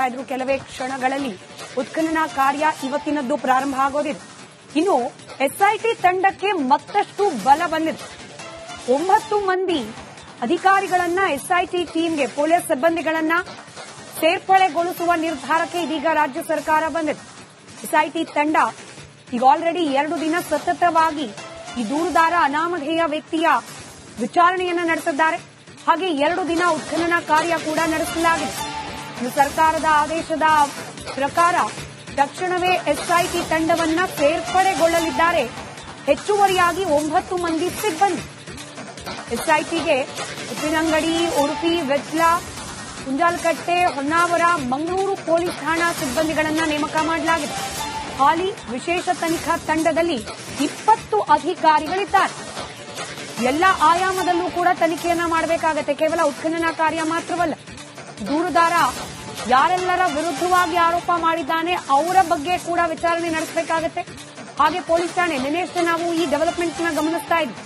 ನೋಡ್ತಾ ಇದ್ರು ಕೆಲವೇ ಕ್ಷಣಗಳಲ್ಲಿ. ಉತ್ಖನನ ಕಾರ್ಯ ಇವತ್ತಿನದ್ದು ಪ್ರಾರಂಭ ಆಗೋದಿದೆ ಇನ್ನು ಎಸ್ಐಟಿ ತಂಡಕ್ಕೆ ಮತ್ತಷ್ಟು ಬಲ ಬಂದಿದೆ. ಒಂಬತ್ತು ಮಂದಿ ಅಧಿಕಾರಿಗಳನ್ನ ಎಸ್ಐಟಿ ಟೀಮ್ಗೆ, ಪೊಲೀಸ್ ಸಿಬ್ಬಂದಿಗಳನ್ನ ಸೇರ್ಪಡೆಗೊಳಿಸುವ ನಿರ್ಧಾರಕ್ಕೆ ಇದೀಗ ರಾಜ್ಯ ಸರ್ಕಾರ ಬಂದಿದೆ. ಎಸ್ಐಟಿ ತಂಡ ಈಗ ಆಲ್ರೆಡಿ ಎರಡು ದಿನ ಸತತವಾಗಿ ಈ ದೂರುದಾರ ಅನಾಮಧೇಯ ವ್ಯಕ್ತಿಯ ವಿಚಾರಣೆಯನ್ನ ನಡೆಸಿದ್ದಾರೆ. ಹಾಗೆ ಎರಡು ದಿನ ಉತ್ಖನನ ಕಾರ್ಯ ಕೂಡ ನಡೆಸಲಾಗಿದೆ. ಸರ್ಕಾರದ ಆದೇಶದ ಪ್ರಕಾರ ತಕ್ಷಣವೇ ಎಸ್ಐಟಿ ತಂಡವನ್ನ ಸೇರ್ಪಡೆಗೊಳ್ಳಲಿದ್ದಾರೆ. ಹೆಚ್ಚುವರಿಯಾಗಿ ಒಂಬತ್ತು ಮಂದಿ ಸಿಬ್ಬಂದಿ. ಎಸ್ಐಟಿಗೆ ಉಪ್ಪಿನಂಗಡಿ, ಉಡುಪಿ ವೆಜ್ಲ ಕುಂಜಾಲಕಟ್ಟೆ, ಹೊನ್ನಾವರ, ಮಂಗಳೂರು ಪೊಲೀಸ್ ಠಾಣಾ ಸಿಬ್ಬಂದಿಗಳನ್ನು ನೇಮಕ ಮಾಡಲಾಗಿದೆ. ಹಾಲಿ ವಿಶೇಷ ತನಿಖಾ ತಂಡದಲ್ಲಿ ಇಪ್ಪತ್ತು ಅಧಿಕಾರಿಗಳಿದ್ದಾರೆ. ಎಲ್ಲ ಆಯಾಮದಲ್ಲೂ ಕೂಡ ತನಿಖೆಯನ್ನ ಮಾಡಬೇಕಾಗತ್ತೆ. ಕೇವಲ ಉತ್ಖನನ ಕಾರ್ಯ ಮಾತ್ರವಲ್ಲ, ದೂರುದಾರ ಯಾರೆಲ್ಲರ ವಿರುದ್ಧವಾಗಿ ಆರೋಪ ಮಾಡಿದ್ದಾನೆ ಅವರ ಬಗ್ಗೆ ಕೂಡ ವಿಚಾರಣೆ ನಡೆಸಬೇಕಾಗತ್ತೆ. ಹಾಗೆ ಪೊಲೀಸ್ ಠಾಣೆ ನಿನ್ನೆಷ್ಟೇ ನಾವು ಈ ಡೆವಲಪ್ಮೆಂಟ್ನ ಗಮನಿಸ್ತಾ ಇದ್ವಿ.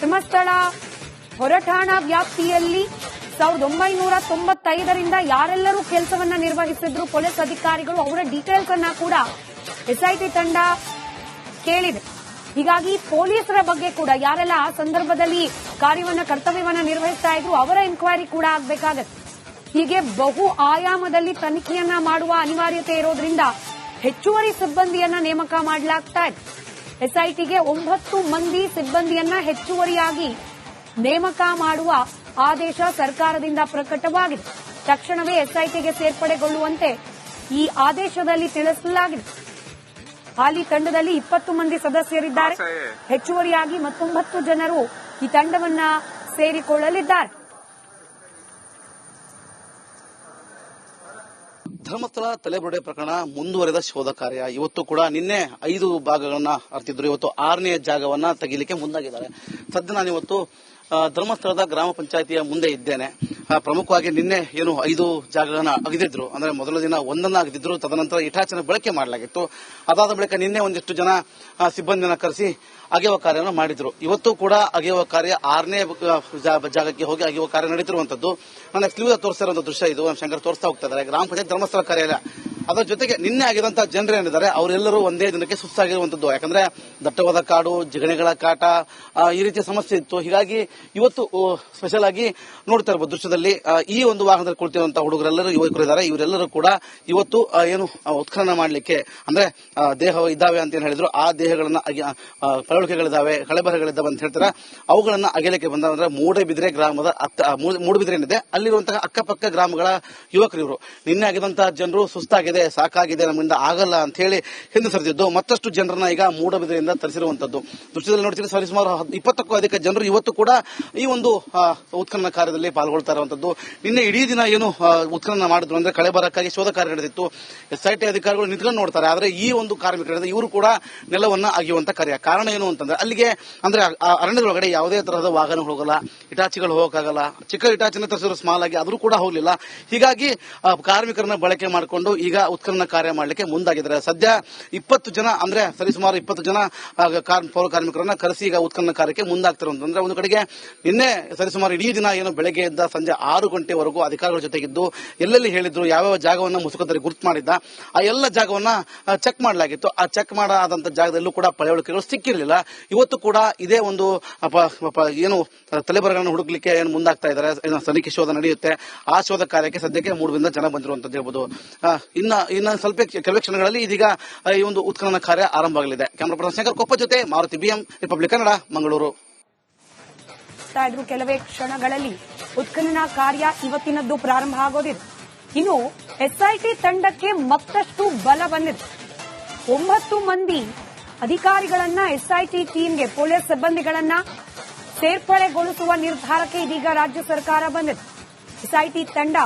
ಧರ್ಮಸ್ಥಳ ಹೊರಠಾಣಾ ವ್ಯಾಪ್ತಿಯಲ್ಲಿ ಸಾವಿರದ ಒಂಬೈನೂರ ತೊಂಬತ್ತೈದರಿಂದ ಯಾರೆಲ್ಲರೂ ಕೆಲಸವನ್ನ ನಿರ್ವಹಿಸಿದ್ರು. ಪೊಲೀಸ್ ಅಧಿಕಾರಿಗಳು ಅವರ ಡೀಟೇಲ್ಸ್ ಅನ್ನ ಕೂಡ ಎಸ್ಐಟಿ ತಂಡ ಕೇಳಿದೆ. ಹೀಗಾಗಿ ಪೊಲೀಸರ ಬಗ್ಗೆ ಕೂಡ ಯಾರೆಲ್ಲ ಆ ಸಂದರ್ಭದಲ್ಲಿ ಕಾರ್ಯವನ್ನ, ಕರ್ತವ್ಯವನ್ನ ನಿರ್ವಹಿಸ್ತಾ ಇದ್ರು ಅವರ ಎನ್ಕ್ವೈರಿ ಕೂಡ ಆಗಬೇಕಾಗತ್ತೆ. ಹೀಗೆ ಬಹು ಆಯಾಮದಲ್ಲಿ ತನಿಖೆಯನ್ನ ಮಾಡುವ ಅನಿವಾರ್ಯತೆ ಇರೋದ್ರಿಂದ ಹೆಚ್ಚುವರಿ ಸಿಬ್ಬಂದಿಯನ್ನ ನೇಮಕ ಮಾಡಲಾಗ್ತಾ ಇದೆ. ಎಸ್ಐಟಿಗೆ ಒಂಬತ್ತು ಮಂದಿ ಸಿಬ್ಬಂದಿಯನ್ನ ಹೆಚ್ಚುವರಿಯಾಗಿ ನೇಮಕ ಮಾಡುವ ಆದೇಶ ಸರ್ಕಾರದಿಂದ ಪ್ರಕಟವಾಗಿದೆ. ತಕ್ಷಣವೇ ಎಸ್ಐಟಿಗೆ ಸೇರ್ಪಡೆಗೊಳ್ಳುವಂತೆ ಈ ಆದೇಶದಲ್ಲಿ ತಿಳಿಸಲಾಗಿದೆ. ಹಾಲಿ ತಂಡದಲ್ಲಿ ಇಪ್ಪತ್ತು ಮಂದಿ ಸದಸ್ಯರಿದ್ದಾರೆ. ಹೆಚ್ಚುವರಿಯಾಗಿ ಮತ್ತೊಂಬತ್ತು ಜನರು ಈ ತಂಡವನ್ನ ಸೇರಿಕೊಳ್ಳಲಿದ್ದಾರೆ. ಧರ್ಮಸ್ಥಳ ತಲೆಬುರುಡೆ ಪ್ರಕರಣ ಮುಂದುವರೆದ ಶೋಧ ಕಾರ್ಯ. ಇವತ್ತು ಕೂಡ ನಿನ್ನೆ ಐದು ಭಾಗಗಳನ್ನ ಅರ್ತಿದ್ರು. ಇವತ್ತು ಆರನೇ ಜಾಗವನ್ನ ತೆಗಿಲಿಕ್ಕೆ ಮುಂದಾಗಿದ್ದಾರೆ. ಸದ್ಯ ನಾನು ಇವತ್ತು ಆ, ಧರ್ಮಸ್ಥಳದ ಗ್ರಾಮ ಪಂಚಾಯತಿಯ ಮುಂದೆ ಇದ್ದೇನೆ. ಪ್ರಮುಖವಾಗಿ ನಿನ್ನೆ ಏನು ಐದು ಜಾಗಗಳನ್ನ ಅಗದಿದ್ರು. ಅಂದ್ರೆ ಮೊದಲ ದಿನ ಒಂದನ್ನ ಅಗದಿದ್ರು. ತದನಂತರ ಇಟಾಚನ ಬಳಕೆ ಮಾಡಲಾಗಿತ್ತು. ಅದಾದ ಬಳಿಕ ನಿನ್ನೆ ಒಂದಿಷ್ಟು ಜನ ಸಿಬ್ಬಂದಿಯನ್ನು ಕರೆಸಿ ಅಗೆಯುವ ಕಾರ್ಯವನ್ನು ಮಾಡಿದ್ರು. ಇವತ್ತು ಕೂಡ ಅಗೆಯುವ ಕಾರ್ಯ ಆರನೇ ಜಾಗಕ್ಕೆ ಹೋಗಿ ಅಗೆಯುವ ಕಾರ್ಯ ನಡೀತಿರುವಂತದ್ದು. ನನ್ನ ತೋರಿಸ್ತಾ ಇರುವಂತ ದೃಶ್ಯ ಇದು. ಶಂಕರ್ ತೋರಿಸ್ತಾ ಹೋಗ್ತಾ ಇದ್ದಾರೆ. ಗ್ರಾಮ ಪಂಚಾಯತ್ ಧರ್ಮಸ್ಥಳ ಕಾರ್ಯಾಲಯ. ಅದರ ಜೊತೆಗೆ ನಿನ್ನೆ ಆಗಿರುವಂತಹ ಜನರು ಏನಿದ್ದಾರೆ, ಅವರೆಲ್ಲರೂ ಒಂದೇ ದಿನಕ್ಕೆ ಸುಸ್ತಾಗಿರುವಂತದ್ದು. ಯಾಕಂದ್ರೆ ದಟ್ಟವಾದ ಕಾಡು, ಜಿಗಣೆಗಳ ಕಾಟ ಈ ರೀತಿಯ ಸಮಸ್ಯೆ ಇತ್ತು. ಹೀಗಾಗಿ ಇವತ್ತು ಸ್ಪೆಷಲ್ ಆಗಿ ನೋಡ್ತಾ ಇರಬಹುದು ದೃಶ್ಯದಲ್ಲಿ ಈ ಒಂದು ವಾಹನದಲ್ಲಿ ಕುಳಿತಿರುವಂತಹ ಹುಡುಗರೆಲ್ಲರೂ ಯುವಕರು ಇದ್ದಾರೆ ಇವರೆಲ್ಲರೂ ಕೂಡ ಇವತ್ತು ಏನು ಉತ್ಖನನ ಮಾಡಲಿಕ್ಕೆ, ಅಂದ್ರೆ ದೇಹ ಇದ್ದಾವೆ ಅಂತ ಏನ್ ಹೇಳಿದ್ರು, ಆ ದೇಹಗಳನ್ನ ಕಳವಳಿಕೆಗಳಿದ್ದಾವೆ ಕಳೆಬರಗಳಿದ್ದಾವೆ ಅಂತ ಹೇಳ್ತಾರೆ. ಅವುಗಳನ್ನ ಅಗಲಿಕ್ಕೆ ಬಂದ ಅಂದ್ರೆ ಮೂಡಬಿದ್ರೆ ಗ್ರಾಮದ ಮೂಡಬಿದ್ರೆ ಏನಿದೆ, ಅಲ್ಲಿರುವಂತಹ ಅಕ್ಕಪಕ್ಕ ಗ್ರಾಮಗಳ ಯುವಕರು ಇವರು ನಿನ್ನೆ ಆಗಿದಂತಹ ಜನರು ಸುಸ್ತಾಗಿದೆ ಸಾಕಾಗಿದೆ ನಮ್ಮಿಂದ ಆಗಲ್ಲ ಅಂತ ಹೇಳಿ ಹಿಂದೆ ಸರಿದಿದ್ದು. ಮತ್ತಷ್ಟು ಜನರನ್ನ ಈಗ ಮೂಡಬಿದ್ರೆಯಿಂದ ತರಿಸಿರುವಂತದ್ದು ದೃಶ್ಯದಲ್ಲಿ ನೋಡ್ತೀವಿ ಸರಿಸುಮಾರು ಇಪ್ಪತ್ತಕ್ಕೂ ಅಧಿಕ ಜನರು ಇವತ್ತು ಕೂಡ ಈ ಒಂದು ಉತ್ಖನನ ಕಾರ್ಯದಲ್ಲಿ ಪಾಲ್ಗೊಳ್ತಾ ಇರುವಂತದ್ದು ನಿನ್ನೆ ಇಡೀ ದಿನ ಏನು ಉತ್ಖನನ ಮಾಡಿದ್ರು ಅಂದ್ರೆ ಕಳೆಬರಕ್ಕಾಗಿ ಶೋಧ ಕಾರ್ಯ ನಡೆದಿತ್ತು. ಎಸ್ಐಟಿ ಅಧಿಕಾರಿಗಳು ನಿಂತ್ಕೊಂಡು ನೋಡ್ತಾರೆ, ಆದ್ರೆ ಈ ಒಂದು ಕಾರ್ಮಿಕ ಇವರು ಕೂಡ ನೆಲವನ್ನ ಅಗಿಯುವಂತ ಕಾರ್ಯ. ಕಾರಣ ಏನು ಅಂತಂದ್ರೆ, ಅಲ್ಲಿಗೆ ಅಂದ್ರೆ ಅರಣ್ಯದೊಳಗಡೆ ಯಾವುದೇ ತರಹದ ವಾಹನ ಹೋಗಲ್ಲ ಇಟಾಚಿಗಳು ಹೋಗಕ್ಕಾಗಲ್ಲ. ಚಿಕ್ಕ ಇಟಾಚಿನ ತರಿಸಿದ್ರು ಸ್ಮಾಲ್ ಆಗಿ ಅದ್ರೂ ಕೂಡ ಹೋಗಲಿಲ್ಲ. ಹೀಗಾಗಿ ಕಾರ್ಮಿಕರನ್ನ ಬಳಕೆ ಮಾಡಿಕೊಂಡು ಈಗ ಉತ್ಖನನ ಕಾರ್ಯ ಮಾಡಲಿಕ್ಕೆ ಮುಂದಾಗಿದ್ದಾರೆ. ಸದ್ಯ ಇಪ್ಪತ್ತು ಜನ ಅಂದ್ರೆ ಸರಿಸುಮಾರು ಇಪ್ಪತ್ತು ಜನ ಪೌರ ಕಾರ್ಮಿಕರನ್ನ ಕರೆಸಿ ಈಗ ಉತ್ಖನನ ಕಾರ್ಯಕ್ಕೆ ಮುಂದಾಗ್ತಿರೋದು ಅಂತಂದ್ರೆ ಒಂದು ಕಡೆಗೆ ನಿನ್ನೆ ಸರಿಸುಮಾರು ಇಡೀ ದಿನ ಏನು ಬೆಳಗ್ಗೆಯಿಂದ ಸಂಜೆ ಆರು ಗಂಟೆವರೆಗೂ ಅಧಿಕಾರಿಗಳ ಜೊತೆಗಿದ್ದು ಎಲ್ಲೆಲ್ಲಿ ಹೇಳಿದ್ರು ಯಾವ್ಯಾವ ಜಾಗವನ್ನ ಮುಸುಕದಲ್ಲಿ ಗುರುತು ಮಾಡಿದ್ದ ಆ ಎಲ್ಲ ಜಾಗವನ್ನ ಚೆಕ್ ಮಾಡಲಾಗಿತ್ತು. ಆ ಚೆಕ್ ಮಾಡಾದಂತ ಜಾಗದಲ್ಲೂ ಕೂಡ ಪಳೆಯುಳಿಕೆಗಳು ಸಿಕ್ಕಿರಲಿಲ್ಲ. ಇವತ್ತು ಕೂಡ ಇದೇ ಒಂದು ಏನು ತಲೆಬರಗಳನ್ನು ಹುಡುಕ್ಲಿಕ್ಕೆ ಏನು ಮುಂದಾಗ್ತಾ ಇದ್ದಾರೆ. ತನಿಖೆ ಶೋಧ ನಡೆಯುತ್ತೆ. ಆ ಶೋಧ ಕಾರ್ಯಕ್ಕೆ ಸದ್ಯಕ್ಕೆ ಮೂಡರಿಂದ ಜನ ಬಂದಿರುವಂತದ್ದು ಹೇಳ್ಬೋದು. ಆ, ಇನ್ನ ಸ್ವಲ್ಪ ಕೆಲವೇ ಕ್ಷಣಗಳಲ್ಲಿ ಇದೀಗ ಈ ಒಂದು ಉತ್ಖನನ ಕಾರ್ಯ ಆರಂಭ ಆಗಲಿದೆ ಕ್ಯಾಮರಾ ಪರ್ಸನ್ ಶಂಕರ್ ಕೊಪ್ಪ ಜೊತೆ Maruti B M, Republic Kannada, Mangaluru. ಕೆಲವೇ ಕ್ಷಣಗಳಲ್ಲಿ ಉತ್ಖನನ ಕಾರ್ಯ ಇವತ್ತಿನದ್ದು ಪ್ರಾರಂಭ ಆಗೋದಿದೆ. ಇನ್ನು ಎಸ್ಐಟಿ ತಂಡಕ್ಕೆ ಮತ್ತಷ್ಟು ಬಲ ಬಂದಿದೆ. ಒಂಬತ್ತು ಮಂದಿ ಅಧಿಕಾರಿಗಳನ್ನ ಎಸ್ಐಟಿ ಟೀಮ್ಗೆ, ಪೊಲೀಸ್ ಸಿಬ್ಬಂದಿಗಳನ್ನ ಸೇರ್ಪಡೆಗೊಳಿಸುವ ನಿರ್ಧಾರಕ್ಕೆ ಇದೀಗ ರಾಜ್ಯ ಸರ್ಕಾರ ಬಂದಿದೆ. ಎಸ್ಐಟಿ ತಂಡ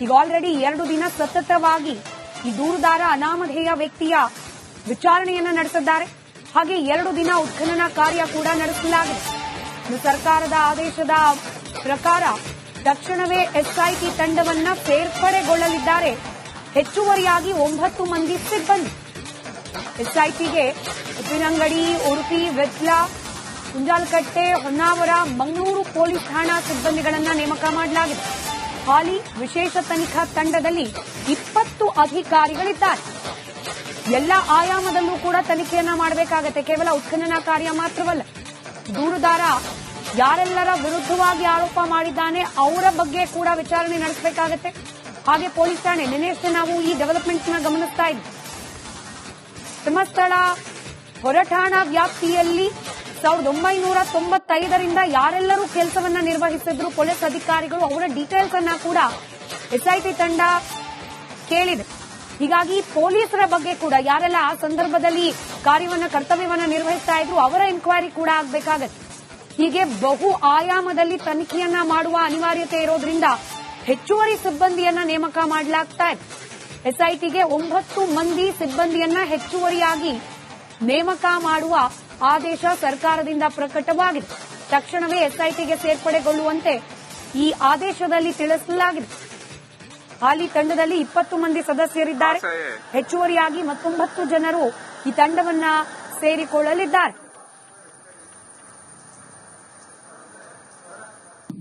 ಈಗ ಆಲ್ರೆಡಿ ಎರಡು ದಿನ ಸತತವಾಗಿ ಈ ದೂರುದಾರ ಅನಾಮಧೇಯ ವ್ಯಕ್ತಿಯ ವಿಚಾರಣೆಯನ್ನ ನಡೆಸಿದ್ದಾರೆ. ಹಾಗೆ ಎರಡು ದಿನ ಉತ್ಖನನ ಕಾರ್ಯ ಕೂಡ ನಡೆಸಲಾಗಿದೆ. ಸರ್ಕಾರದ ಆದೇಶದ ಪ್ರಕಾರ ತಕ್ಷಣವೇ ಎಸ್ಐಟಿ ತಂಡವನ್ನ ಸೇರ್ಪಡೆಗೊಳ್ಳಲಿದ್ದಾರೆ. ಹೆಚ್ಚುವರಿಯಾಗಿ ಒಂಬತ್ತು ಮಂದಿ ಸಿಬ್ಬಂದಿ. ಎಸ್ಐಟಿಗೆ ಉಪ್ಪಿನಂಗಡಿ, ಉಡುಪಿ ವೆಟ್ಲ ಕುಂಜಾಲಕಟ್ಟೆ, ಹೊನ್ನಾವರ, ಮಂಗಳೂರು ಪೊಲೀಸ್ ಠಾಣಾ ಸಿಬ್ಬಂದಿಗಳನ್ನ ನೇಮಕ ಮಾಡಲಾಗಿದೆ. ಹಾಲಿ ವಿಶೇಷ ತನಿಖಾ ತಂಡದಲ್ಲಿ ಇಪ್ಪತ್ತು ಅಧಿಕಾರಿಗಳಿದ್ದಾರೆ. ಎಲ್ಲ ಆಯಾಮದಲ್ಲೂ ಕೂಡ ತನಿಖೆಯನ್ನ ಮಾಡಬೇಕಾಗತ್ತೆ. ಕೇವಲ ಉತ್ಖನನ ಕಾರ್ಯ ಮಾತ್ರವಲ್ಲ, ದೂರುದಾರ ಯಾರೆಲ್ಲರ ವಿರುದ್ಧವಾಗಿ ಆರೋಪ ಮಾಡಿದ್ದಾನೆ ಅವರ ಬಗ್ಗೆ ಕೂಡ ವಿಚಾರಣೆ ನಡೆಸಬೇಕಾಗತ್ತೆ. ಹಾಗೆ ಪೊಲೀಸ್ ಠಾಣೆ ನಿನ್ನೆಷ್ಟೇ ನಾವು ಈ ಡೆವಲಪ್ಮೆಂಟ್ನ ಗಮನಿಸ್ತಾ ಇದ್ವಿ. ಧರ್ಮಸ್ಥಳ ಹೊರಠಾಣಾ ವ್ಯಾಪ್ತಿಯಲ್ಲಿ ಸಾವಿರದ ಒಂಬೈನೂರ ತೊಂಬತ್ತೈದರಿಂದ ಯಾರೆಲ್ಲರೂ ಕೆಲಸವನ್ನ ನಿರ್ವಹಿಸಿದ್ರು, ಪೊಲೀಸ್ ಅಧಿಕಾರಿಗಳು ಅವರ ಡೀಟೇಲ್ಸ್ ಅನ್ನ ಕೂಡ ಎಸ್ಐಟಿ ತಂಡ ಕೇಳಿದೆ. ಹೀಗಾಗಿ ಪೊಲೀಸರ ಬಗ್ಗೆ ಕೂಡ ಯಾರೆಲ್ಲ ಆ ಸಂದರ್ಭದಲ್ಲಿ ಕಾರ್ಯವನ್ನ, ಕರ್ತವ್ಯವನ್ನ ನಿರ್ವಹಿಸ್ತಾ ಇದ್ರು, ಅವರ ಎನ್ಕ್ವೈರಿ ಕೂಡ ಆಗಬೇಕಾಗತ್ತೆ. ಹೀಗೆ ಬಹು ಆಯಾಮದಲ್ಲಿ ತನಿಖೆಯನ್ನ ಮಾಡುವ ಅನಿವಾರ್ಯತೆ ಇರೋದ್ರಿಂದ ಹೆಚ್ಚುವರಿ ಸಿಬ್ಬಂದಿಯನ್ನ ನೇಮಕ ಮಾಡಲಾಗ್ತಾ ಇದೆ. ಎಸ್ಐಟಿಗೆ ಒಂಬತ್ತು ಮಂದಿ ಸಿಬ್ಬಂದಿಯನ್ನ ಹೆಚ್ಚುವರಿಯಾಗಿ ನೇಮಕ ಮಾಡುವ ಆದೇಶ ಸರ್ಕಾರದಿಂದ ಪ್ರಕಟವಾಗಿದೆ. ತಕ್ಷಣವೇ ಎಸ್ಐಟಿಗೆ ಸೇರ್ಪಡೆಗೊಳ್ಳುವಂತೆ ಈ ಆದೇಶದಲ್ಲಿ ತಿಳಿಸಲಾಗಿದೆ. ಹಾಲಿ ತಂಡದಲ್ಲಿ ಇಪ್ಪತ್ತು ಮಂದಿ ಸದಸ್ಯರಿದ್ದಾರೆ. ಹೆಚ್ಚುವರಿಯಾಗಿ ಮತ್ತೊಂಬತ್ತು ಜನರು ಈ ತಂಡವನ್ನ ಸೇರಿಕೊಳ್ಳಲಿದ್ದಾರೆ.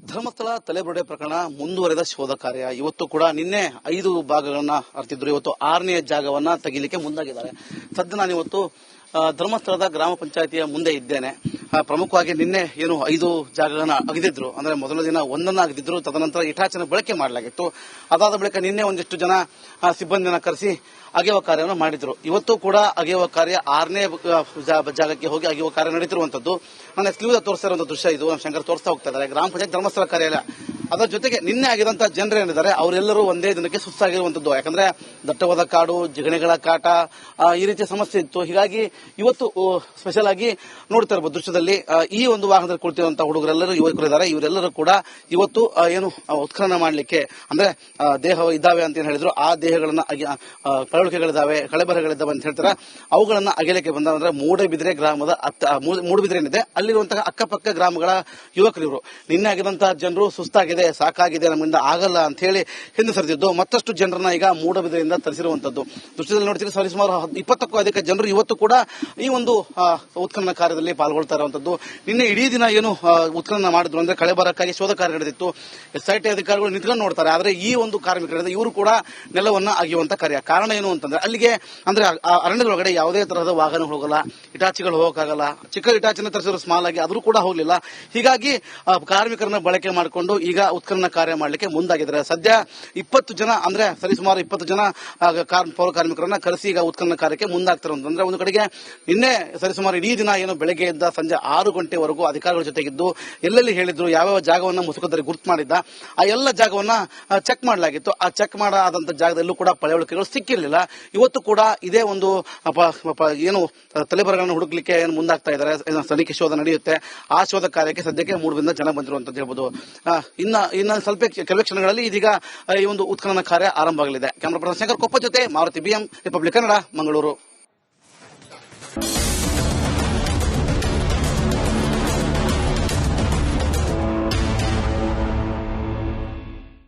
ಧರ್ಮಸ್ಥಳ ತಲೆಬುರುಡೆ ಪ್ರಕರಣ ಮುಂದುವರೆದ ಶೋಧ ಕಾರ್ಯ. ಇವತ್ತು ಕೂಡ ನಿನ್ನೆ ಐದು ಭಾಗಗಳನ್ನ ಅರ್ತಿದ್ರು ಇವತ್ತು ಆರನೇ ಜಾಗವನ್ನ ತೆಗಿಲಿಕ್ಕೆ ಮುಂದಾಗಿದ್ದಾರೆ. ಸದ್ಯ ನಾನು ಇವತ್ತು ಆ, ಧರ್ಮಸ್ಥಳದ ಗ್ರಾಮ ಪಂಚಾಯತಿಯ ಮುಂದೆ ಇದ್ದೇನೆ. ಪ್ರಮುಖವಾಗಿ ನಿನ್ನೆ ಏನು ಐದು ಜಾಗಗಳನ್ನ ಅಗದಿದ್ರು. ಅಂದ್ರೆ ಮೊದಲ ದಿನ ಒಂದನ್ನ ಅಗದಿದ್ರು. ತದನಂತರ ಇಟಾಚನ ಬಳಕೆ ಮಾಡಲಾಗಿತ್ತು. ಅದಾದ ಬಳಿಕ ನಿನ್ನೆ ಒಂದಿಷ್ಟು ಜನ ಸಿಬ್ಬಂದಿಯನ್ನು ಕರೆಸಿ ಅಗೆಯುವ ಕಾರ್ಯವನ್ನು ಮಾಡಿದ್ರು. ಇವತ್ತು ಕೂಡ ಅಗೆಯುವ ಕಾರ್ಯ ಆರನೇ ಜಾಗಕ್ಕೆ ಹೋಗಿ ಅಗೆಯುವ ಕಾರ್ಯ ನಡೀತಿರುವಂತದ್ದು. ನನ್ನ ಸ್ಲೀವ್ ತೋರಿಸ್ತಾ ಇರುವಂತ ದೃಶ್ಯ ಇದು. ಶಂಕರ್ ತೋರಿಸ್ತಾ ಹೋಗ್ತಾ ಇದ್ದಾರೆ. ಗ್ರಾಮ ಪಂಚಾಯತ್ ಧರ್ಮಸ್ಥಳ ಕಾರ್ಯಾಲಯ. ಅದರ ಜೊತೆಗೆ ನಿನ್ನೆ ಆಗಿದಂತಹ ಜನರು ಏನಿದ್ದಾರೆ, ಅವರೆಲ್ಲರೂ ಒಂದೇ ದಿನಕ್ಕೆ ಸುಸ್ತಾಗಿರುವಂತದ್ದು. ಯಾಕಂದ್ರೆ ದಟ್ಟವಾದ ಕಾಡು, ಜಿಗಣೆಗಳ ಕಾಟ ಈ ರೀತಿಯ ಸಮಸ್ಯೆ ಇತ್ತು. ಹೀಗಾಗಿ ಇವತ್ತು ಸ್ಪೆಷಲ್ ಆಗಿ ನೋಡ್ತಾ ಇರಬಹುದು ದೃಶ್ಯದಲ್ಲಿ ಈ ಒಂದು ವಾಹನದಲ್ಲಿ ಕುಳಿತಿರುವಂತಹ ಹುಡುಗರೆಲ್ಲರೂ, ಯುವಕರು ಇದ್ದಾರೆ. ಇವರೆಲ್ಲರೂ ಕೂಡ ಇವತ್ತು ಏನು ಉತ್ಖನನ ಮಾಡಲಿಕ್ಕೆ, ಅಂದ್ರೆ ದೇಹ ಇದ್ದಾವೆ ಅಂತ ಏನ್ ಹೇಳಿದ್ರು, ಆ ದೇಹಗಳನ್ನ ಕಳವಳಿಕೆಗಳಿದ್ದಾವೆ ಕಳೆಬರಗಳಿದ್ದಾವೆ ಅಂತ ಹೇಳ್ತಾರೆ. ಅವುಗಳನ್ನ ಅಗಲಿಕ್ಕೆ ಬಂದ ಅಂದ್ರೆ ಮೂಡಬಿದ್ರೆ ಗ್ರಾಮದ ಮೂಡಬಿದ್ರೆ ಏನಿದೆ, ಅಲ್ಲಿರುವಂತಹ ಅಕ್ಕಪಕ್ಕ ಗ್ರಾಮಗಳ ಯುವಕರು ಇವರು ನಿನ್ನೆ ಆಗಿದಂತಹ ಜನರು ಸುಸ್ತಾಗಿದೆ ಸಾಕಾಗಿದೆ ನಮ್ಮಿಂದ ಆಗಲ್ಲ ಅಂತ ಹೇಳಿ ಹಿಂದೆ ಸರಿದಿದ್ದು. ಮತ್ತಷ್ಟು ಜನರನ್ನ ಈಗ ಮೂಡಬಿದ್ರೆಯಿಂದ ತರಿಸಿರುವಂತದ್ದು ದೃಷ್ಟಿಯಲ್ಲಿ ನೋಡ್ತೀರಿ, ಸರಿ ಸುಮಾರು ಹದ್- ಇಪ್ಪತ್ತಕ್ಕೂ ಅಧಿಕ ಜನರು ಇವತ್ತು ಕೂಡ ಈ ಒಂದು ಉತ್ಖನನ ಕಾರ್ಯದಲ್ಲಿ ಪಾಲ್ಗೊಳ್ತಾ ಇರುವಂತದ್ದು ನಿನ್ನೆ ಇಡೀ ದಿನ ಏನು ಉತ್ಖನನ ಮಾಡಿದ್ರು ಅಂದ್ರೆ ಕಳೆ ಬರಕ್ಕಾಗಿ ಶೋಧ ಕಾರ್ಯ ನಡೆದಿತ್ತು. ಎಸ್ಐಟಿ ಅಧಿಕಾರಿಗಳು ನಿಂತ್ಕೊಂಡು ನೋಡ್ತಾರೆ, ಆದ್ರೆ ಈ ಒಂದು ಕಾರ್ಮಿಕರಿಂದ ಇವರು ಕೂಡ ನೆಲವನ್ನ ಅಗಿಯುವಂತ ಕಾರ್ಯ. ಕಾರಣ ಏನು ಅಂತಂದ್ರೆ, ಅಲ್ಲಿಗೆ ಅಂದ್ರೆ ಅರಣ್ಯದೊಳಗಡೆ ಯಾವುದೇ ತರಹದ ವಾಹನ ಹೋಗಲ್ಲ ಇಟಾಚಿಗಳು ಹೋಗಕ್ಕಾಗಲ್ಲ. ಚಿಕ್ಕ ಇಟಾಚಿನ ತರಿಸಿದ್ರು ಸ್ಮಾಲ್ ಆಗಿ ಆದರೂ ಕೂಡ ಹೋಗಲಿಲ್ಲ. ಹೀಗಾಗಿ ಕಾರ್ಮಿಕರನ್ನ ಬಳಕೆ ಮಾಡಿಕೊಂಡು ಈಗ ಉತ್ಖನನ ಕಾರ್ಯ ಮಾಡಲಿಕ್ಕೆ ಮುಂದಾಗಿದ್ದಾರೆ. ಸದ್ಯ ಇಪ್ಪತ್ತು ಜನ ಅಂದ್ರೆ ಸರಿಸುಮಾರು ಇಪ್ಪತ್ತು ಜನ ಪೌರ ಕಾರ್ಮಿಕರನ್ನ ಕರೆಸಿ ಈಗ ಉತ್ಖನನ ಕಾರ್ಯಕ್ಕೆ ಮುಂದಾಗ್ತಾರೆ ಅಂತಂದ್ರೆ ಒಂದು ಕಡೆಗೆ ನಿನ್ನೆ ಸರಿಸುಮಾರು ಇಡೀ ದಿನ ಏನು ಬೆಳಗ್ಗೆಯಿಂದ ಸಂಜೆ ಆರು ಗಂಟೆವರೆಗೂ ಅಧಿಕಾರಿಗಳ ಜೊತೆಗಿದ್ದು ಎಲ್ಲೆಲ್ಲಿ ಹೇಳಿದ್ರು, ಯಾವ್ಯಾವ ಜಾಗವನ್ನ ಮುಸುಕದಲ್ಲಿ ಗುರುತು ಮಾಡಿದ್ದ, ಆ ಎಲ್ಲ ಜಾಗವನ್ನ ಚೆಕ್ ಮಾಡಲಾಗಿತ್ತು. ಆ ಚೆಕ್ ಮಾಡಾದಂತ ಜಾಗದಲ್ಲೂ ಕೂಡ ಪಳವಳಿಕೆಗಳು ಸಿಕ್ಕಿರಲಿಲ್ಲ. ಇವತ್ತು ಕೂಡ ಇದೇ ಒಂದು ಏನು ತಲೆಬರಗಳನ್ನು ಹುಡುಕ್ಲಿಕ್ಕೆ ಏನು ಮುಂದಾಗ್ತಾ ಇದ್ದಾರೆ. ತನಿಖೆ ಶೋಧ ನಡೆಯುತ್ತೆ. ಆ ಶೋಧ ಕಾರ್ಯಕ್ಕೆ ಸದ್ಯಕ್ಕೆ ಮೂಡದಿಂದ ಜನ ಬಂದಿರುವಂತ ಹೇಳ್ಬೋದು. ಇನ್ನ ಇನ್ನ ಸ್ವಲ್ಪ ಕೆಲವೇ ಕ್ಷಣಗಳಲ್ಲಿ ಇದೀಗ ಈ ಒಂದು ಉತ್ಖನನ ಕಾರ್ಯ ಆರಂಭ ಆಗಲಿದೆ ಕ್ಯಾಮರಾ ಪರ್ಸನ್ ಶಂಕರ್ ಕೊಪ್ಪ ಜೊತೆ Maruti B M Republic Kannada, Mangaluru.